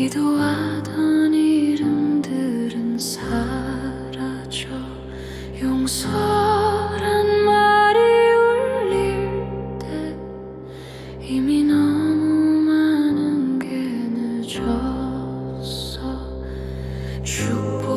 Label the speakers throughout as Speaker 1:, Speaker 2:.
Speaker 1: 기도하던 이름들은 사라져. 용서란 말이 울릴 때 이미 너무 많은 게 늦었어 축복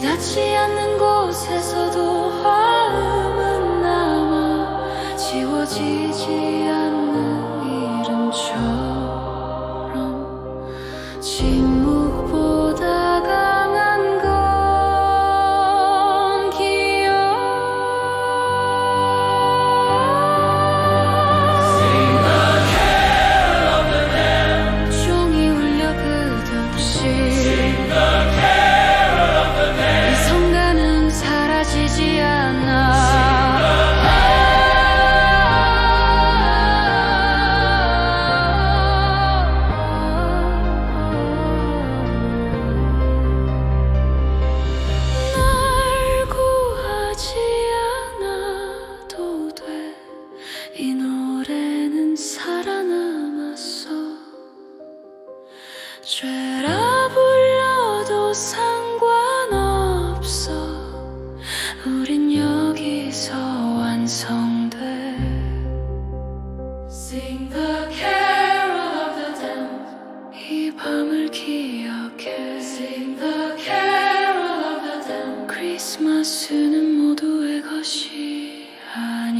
Speaker 1: 닿지 않는 곳에서도 죄라 불러도 상관없어 우린 여기서 완성돼 Sing the carol of the damned 이 밤을 기억해 Sing the carol of the damned 크리스마스는 모두의 것이 아니야